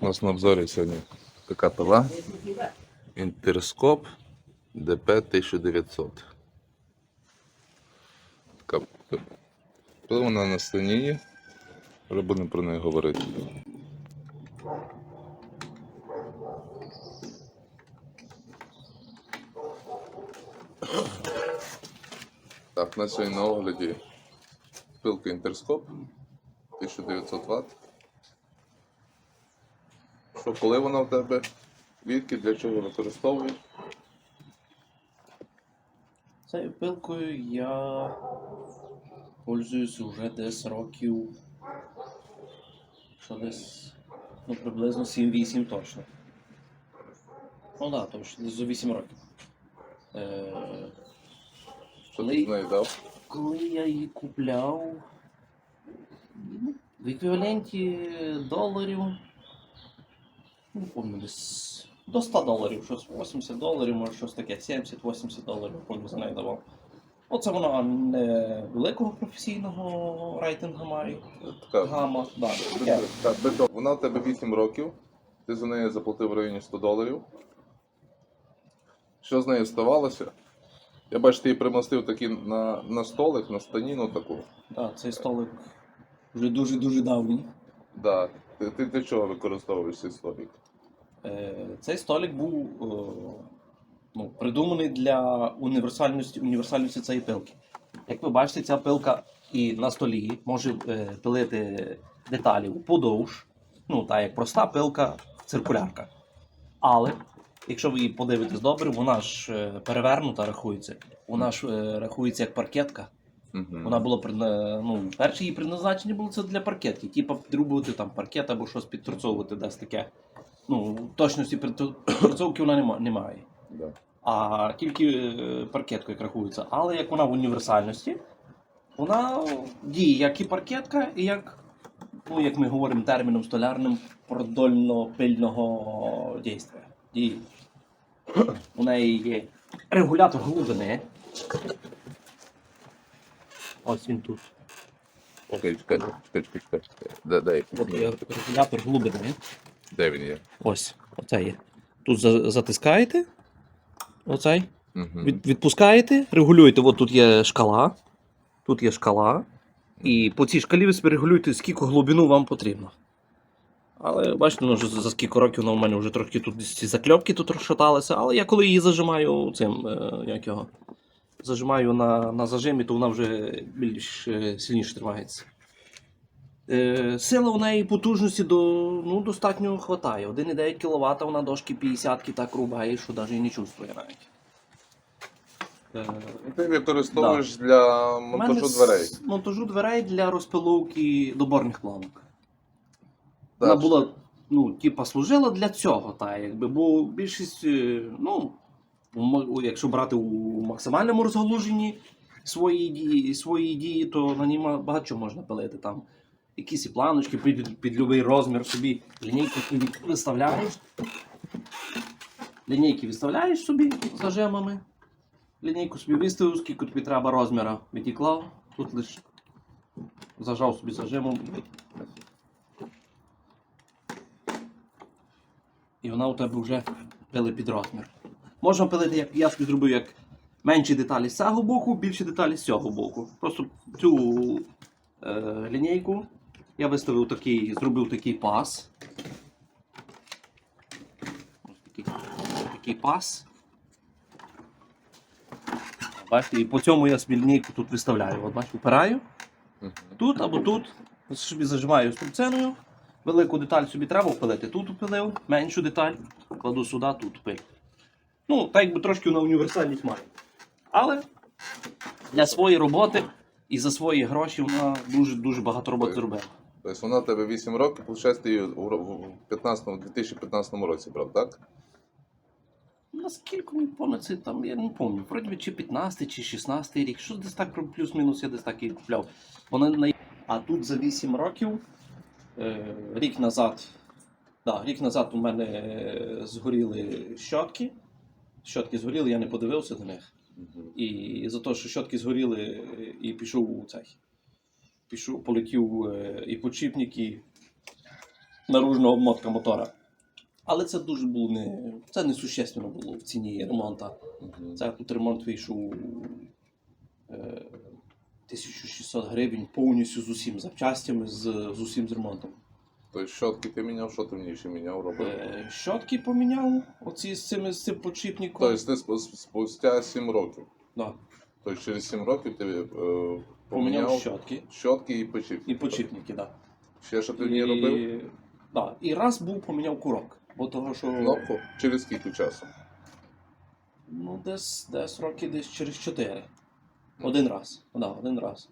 У нас на обзорі сьогодні така пила. Інтерскоп ДП 1900. Така пила вона на станіні. Вже будемо про неї говорити. Так, на сьогодні на огляді пилка Інтерскоп 1900 Вт. Що, коли вона в тебе? Відки, для чого використовуєш? Цією пилкою я пользуюсь вже десь років. Що десь ну, приблизно 7-8 точно. Ну так, да, що десь за 8 років. Е, Коли- ти з коли я її купляв ну, в еквіваленті доларів, не десь до 100 доларів, щось 80 доларів, може щось таке, 70-80 доларів, помню, за неї давав. Оце вона не великого професійного рейтингу має. Така, Гама, да, таке. так, без. Вона в тебе 8 років. Ти за неї заплатив в районі 100 доларів. Що з нею ставалося? Я бачу, ти її примостив такі на, на столик, на станіну таку. Да, цей столик вже дуже-дуже давній. Да. Ти, ти для чого використовуєш цей столик? Е, Цей столик був е, ну, придуманий для універсальності, універсальності цієї пилки. Як ви бачите, ця пилка і на столі може е, пилити деталі подовж, ну так як проста пилка циркулярка. Але якщо ви її подивитесь добре, вона ж перевернута рахується. Вона ж рахується як паркетка. Угу. Вона була ну, перше її призначення було це для паркетки. Типа підрубувати там паркет або щось підторцовувати, десь таке. Ну, точності підторцовки вона немає. Да. А тільки е, паркетка як рахується. Але як вона в універсальності, вона діє як і паркетка, і як, ну, як ми говоримо терміном столярним, продольно-пильного дійства. Діє. У неї є регулятор глибини. Ось він тут. Окей, чекай, чекай, чекай, чекай. регулятор глибини. Де він є? Ось, оце є. Тут за- затискаєте. Оцей. Угу. Від, відпускаєте, регулюєте. От тут є шкала. Тут є шкала. І по цій шкалі ви собі регулюєте, скільки глибину вам потрібно. Але бачите, ну, вже за скільки років вона у мене вже трохи тут ці закльопки тут розшаталися, але я коли її зажимаю цим, е, як його, зажимаю на, на зажимі, то вона вже більш е, сильніше тримається. Е, сила у неї потужності до, ну, достатньо хватає. 1,9 кВт вона дошки 50 так рубає, що навіть і не чувствує навіть. Е, Ти використовуєш для у мене монтажу с- дверей. Монтажу дверей для розпиловки доборних планок. Вона була, ну, типа, служила для цього, та, якби, бо більшість, е, ну, якщо брати у максимальному розгалуженні свої дії, свої дії, то на ній багато чого можна пилити. Там якісь і планочки під, під будь-який розмір собі, лінійку собі виставляєш. Лінійки виставляєш собі з зажимами. Лінійку собі виставив, скільки тобі треба розміра відіклав. Тут лише зажав собі зажимом. І вона у тебе вже пили під розмір. Можна пилити, як я собі зробив, як менші деталі з цього боку, більші деталі з цього боку. Просто цю е, лінійку я виставив такий, зробив такий пас. Ось такий, такий пас. Бачите, і по цьому я собі тут виставляю. От бачите, впираю. Тут або тут. Собі зажимаю струбциною. Велику деталь собі треба впилити. Тут впилив, меншу деталь кладу сюди, тут впилю. Ну, так якби трошки на універсальність має. Але для своєї роботи і за свої гроші вона дуже-дуже багато роботи зробила. Тобто вона в тебе 8 років, виходить, ти її в 15, 2015 році брав, так? Наскільки мені пам'ятаю, це там, я не пам'ятаю, вроді би чи 15 чи 16 рік, що десь так плюс-мінус я десь так і купляв. Вона на... А тут за 8 років, е, рік назад, да, рік назад у мене е, згоріли щотки. Щотки згоріли, я не подивився до них. І за те, що щотки згоріли, е, і пішов у цей. Пішов, полетів е, і подшипник, і наружна обмотка мотора. Але це дуже було не. Це не существенно було в ціні ремонту. Мгм. Це тут ремонт вийшов е, 1600 гривень повністю з усім запчастями, з, з усім з ремонтом. Тобто щотки ти міняв, що ти мені ще міняв робив? Е, щотки поміняв, оці з цим, з цим подшипником. Тобто ти спустя 7 років. да, Тобто через 7 років ти е, поміняв щотки щотки і почив. і подшипники, так. Ще що ти Да. мені робив? Да. І раз був поміняв курок. Бо того, що Кнопку? Через скільки часу? ну, десь, десь роки десь через 4. Один раз. Да, один раз.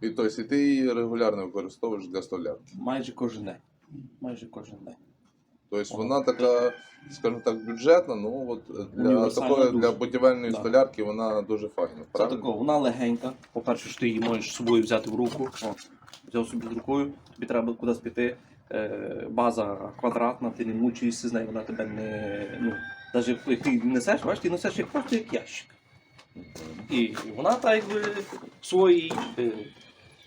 І тобто і ти її регулярно використовуєш для столярки. Майже кожен день. Майже кожен день. Тобто вона така, скажімо так, бюджетна, ну от для такої для будівельної Да. столярки вона дуже файна. Це тако, вона легенька. По-перше, що ти її можеш з собою взяти в руку. О, взяв собі з рукою, тобі треба кудись піти. Е, база квадратна, ти не мучаєшся з нею, вона тебе не. Ну, навіть як ти несеш, бачиш, ти несеш як просто як ящик. І вона так якби в своїй.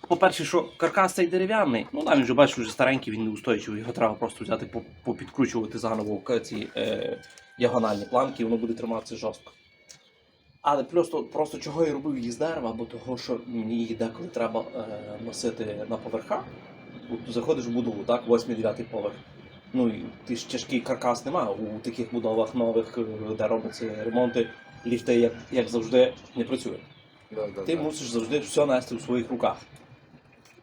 По-перше, що каркас цей дерев'яний, ну там він вже бачиш, вже старенький, він неустойчивий, його треба просто взяти, попідкручувати заново ці е, діагональні планки, і воно буде триматися жорстко. Але просто, просто чого я робив її з дерева, бо того, що мені її деколи треба е, носити на поверхах. От заходиш в будову, так, 8-9 поверх. Ну і ти ж тяжкий каркас немає у таких будовах нових, е, де робляться ремонти, ліфти, як, як завжди, не працює. Да, да, Ти да. мусиш завжди все нести в своїх руках.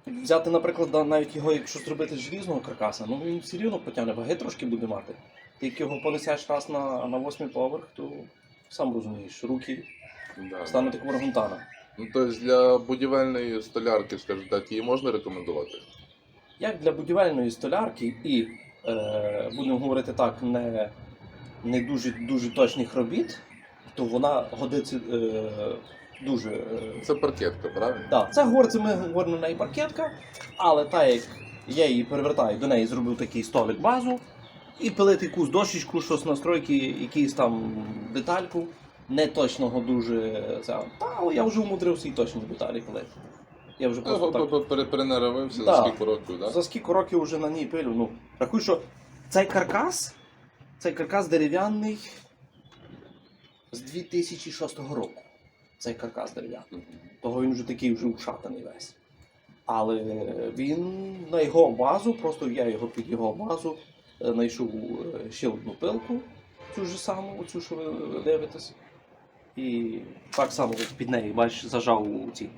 Взяти, наприклад, навіть його, якщо зробити з желізного каркаса, ну він все рівно потягне, ваги трошки буде мати. Ти як його понесеш раз на, на восьмий поверх, то сам розумієш, руки Да. стануть як варгунтана. Ну, тобто для будівельної столярки, скажімо так, її можна рекомендувати? Як для будівельної столярки і, е, будемо говорити так, не, не дуже, дуже точних робіт, то вона годиться е, дуже. Е, Це паркетка, правильно? Да, це говориться, ми говоримо на неї паркетка, але так як я її перевертаю, до неї зробив такий столик базу і пилити якусь дощечку, щось настройки, якийсь там детальку. Не точного дуже це. Та, я вже умудрився і точні деталі пилити. Я вже просто так. Ну, Да. за скільки років, так? За скільки років вже на ній пилю. Ну, рахуй, що цей каркас, цей каркас дерев'яний з 2006 року. Цей каркас дерев'яний. Того він вже такий вже ушатаний весь. Але він на його базу, просто я його під його базу е, знайшов е, ще одну пилку, цю ж саму, оцю, що ви дивитесь. І так само під неї, бачиш, зажав ці.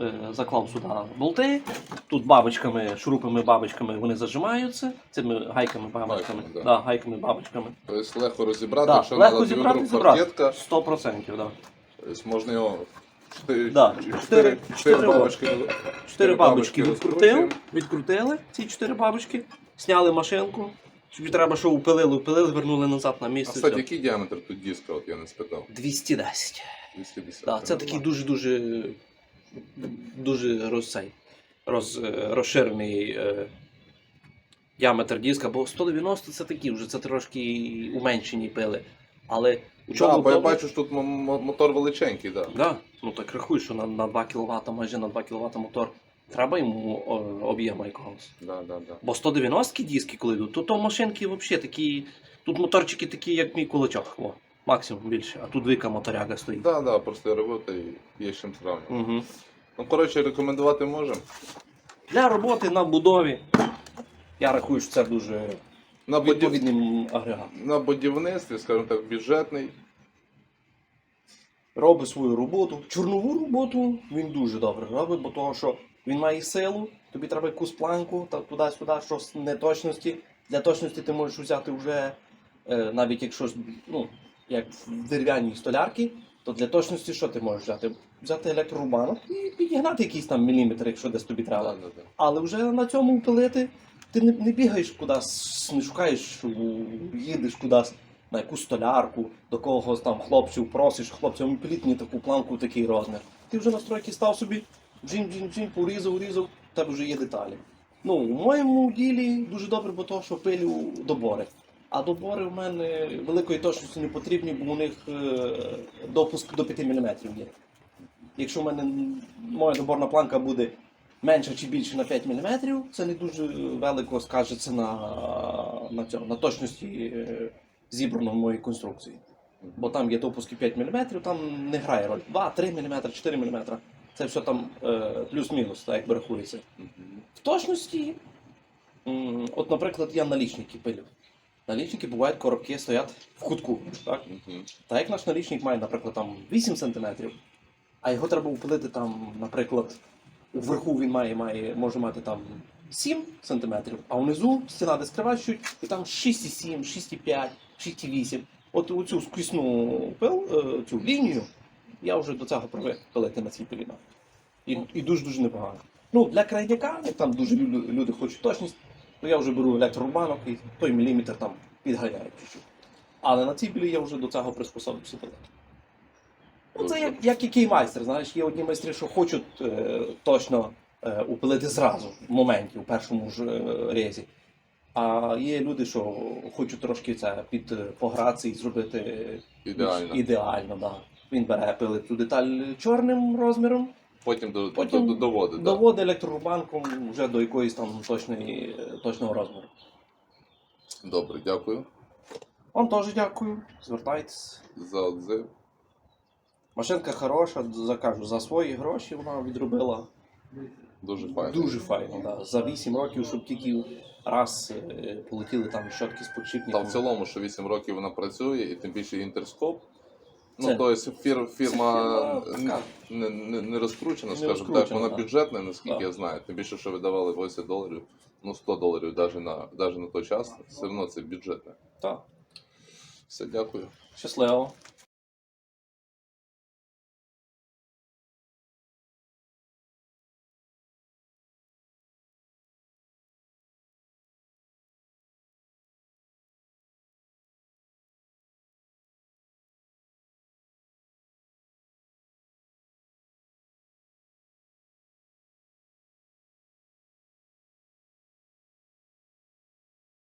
е, Заклав сюди болти. Тут бабочками, шурупами, бабочками вони зажимаються. Цими гайками, бабочками. Гайками, да. Да, гайками, бабочками. Тобто легко розібрати, Да, якщо легко зібрати, зібрати. 100%, да. Тобто можна його чотири, Да, чотири, чотири- чотири чотири бабочки. Чотири бабочки розкручуємо. відкрутили, відкрутили ці чотири бабочки, сняли машинку. Тобі треба, що упилили, упилили, вернули назад на А місце. кстати, все. який діаметр тут диска, от я не спитав? 210. 250. Так, це такий дуже дуже дуже роз, цей, роз, е, розширений е, діаметр диска, бо 190 це такі вже це трошки уменшені пили. Але у Да, бо я добре- бачу, що тут м- м- мотор величенький, так. Да, ну так рахуй, що на, на 2 кВт, майже на 2 кВт мотор. Треба йому об'єму якогось. Да, да, да. Бо 190 диски, коли йдуть, то, то машинки взагалі такі. Тут моторчики такі, як мій кулачок. О, максимум більше. А тут двійка моторяга стоїть. Да, да, просто робота і є з чим сравнювати. Угу. Ну, коротше, рекомендувати можемо. Для роботи на будові. Я рахую, що це дуже На, будів... відповідний агрегат. на будівництві, скажімо так, бюджетний. Робить свою роботу. Чорнову роботу він дуже добре робить, бо того, що він має силу, тобі треба якусь планку, та туди-сюди, щось неточності. Для точності ти можеш взяти вже, е, навіть якщо ну, як в дерев'яній столярці, то для точності що ти можеш взяти? Взяти електрорубанок і підігнати якийсь там міліметр, якщо десь тобі треба. Але вже на цьому пилити ти не, не бігаєш кудись, не шукаєш, їдеш кудись на якусь столярку, до когось там хлопців просиш, хлопцям мені таку планку, такий розмір. Ти вже настройки став собі, джин, джин, джин, порізав, урізав, в тебе вже є деталі. Ну, в моєму ділі дуже добре, бо того, що пилю добори. А добори в мене великої точності не потрібні, бо у них е, допуск до 5 мм є. Якщо в мене моя доборна планка буде менше чи більше на 5 мм, це не дуже велико скажеться на, на, цьому, на точності е, зібраної моєї конструкції. Бо там є допуски 5 мм, там не грає роль. 2, 3 мм, 4 мм. Це все там е, плюс-мінус, так як рахується. В точності, от, наприклад, я налічники пилю. Налічники бувають, коробки стоять в кутку. Так? Та як наш налічник має, наприклад, там 8 см, а його треба upилити там, наприклад, вверху він має, має, може мати там 7 см, а внизу стіна де скривачують, і там 6,7, 6,5, 6,8. От у цю скрісну пил, е, цю лінію я вже до цього привик пилити на цій пилінах. І, і дуже-дуже непогано. Ну, для крайняка, як там дуже люди, люди хочуть точність, то я вже беру електрорубанок і той міліметр там підганяю. Але на цій білі я вже до цього приспособився пилити. Ну, це як, як який майстер, знаєш, є одні майстри, що хочуть е, точно е, упилити зразу, в моменті, у першому ж е, резі. А є люди, що хочуть трошки це під е, погратися і зробити Ідеально. ідеально да. Він бере пилить цю деталь чорним розміром, Потім, до, Потім до, до, доводить. да. доводить електрорубанком вже до якоїсь там точної, е, точного розміру. Добре, дякую Вам теж дякую, звертайтесь. за отзив. Машинка хороша, закажу, за свої гроші вона відробила. Дуже файно. Дуже файно, да. За 8 років, щоб тільки раз е, полетіли там щотки з Та подшипником. в цілому, що 8 років вона працює, і тим більше інтерскоп. Ну, Це- тобто фір, фірма фірма не, така. не, не, не розкручена, Не скажімо так, розкручена, вона да. бюджетна, наскільки Да. я знаю. Тим більше, що видавали 80 доларів, ну 100 доларів навіть на, навіть на той час, все одно це бюджетне. Так. Все, дякую. Щасливо.